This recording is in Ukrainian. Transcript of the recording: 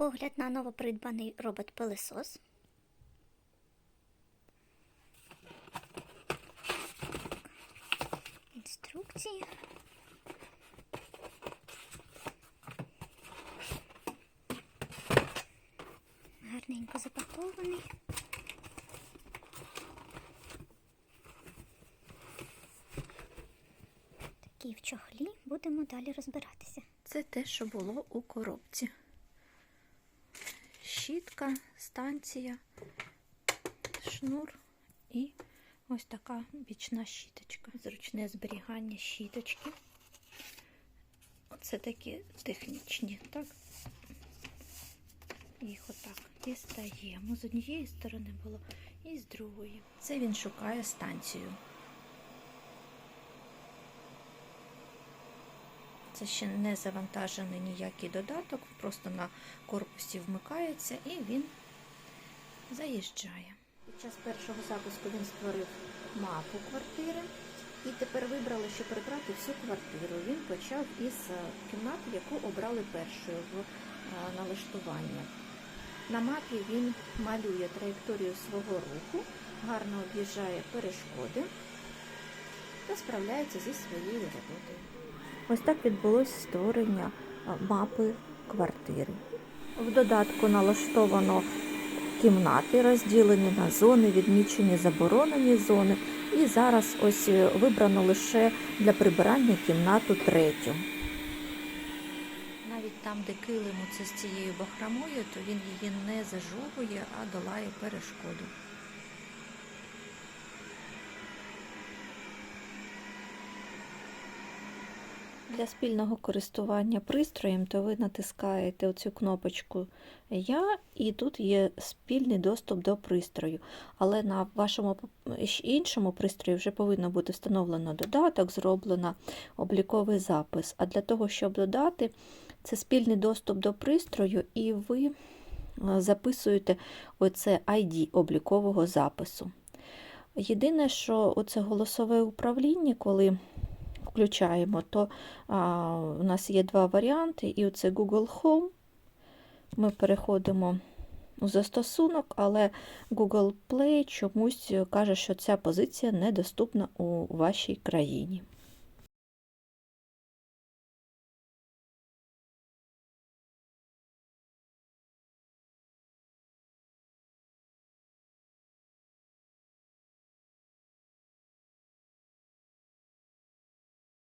Огляд на новопридбаний робот-пилесос. Інструкції. Гарненько запакований. Такий в чохлі. Будемо далі розбиратися. Це те, що було у коробці. Щітка, станція, шнур і ось така бічна щіточка. Зручне зберігання щіточки. Оце такі технічні, так? Їх отак дістаємо. З однієї сторони було і з другої. Це він шукає станцію. Це ще не завантажений ніякий додаток, просто на корпусі вмикається і він заїжджає. Під час першого запуску він створив мапу квартири і тепер вибрали, що прибрати всю квартиру. Він почав із е, кімнати, яку обрали першою в е, налаштуванні. На мапі він малює траєкторію свого руху, гарно об'їжджає перешкоди та справляється зі своєю роботою. Ось так відбулося створення мапи квартири. В додатку налаштовано кімнати, розділені на зони, відмічені заборонені зони. І зараз ось е, вибрано лише для прибирання кімнату третю. Навіть там, де килимо це з цією бахромою, то він її не зажовує, а долає перешкоду. Для спільного користування пристроєм, то ви натискаєте оцю кнопочку Я, і тут є спільний доступ до пристрою. Але на вашому іншому пристрої вже повинно бути встановлено додаток, зроблено обліковий запис. А для того, щоб додати, це спільний доступ до пристрою, і ви е, записуєте оце ID облікового запису. Єдине, що оце голосове управління, коли включаємо, то а, у нас є два варіанти, і оце Google Home. Ми переходимо у застосунок, але Google Play чомусь каже, що ця позиція недоступна у вашій країні.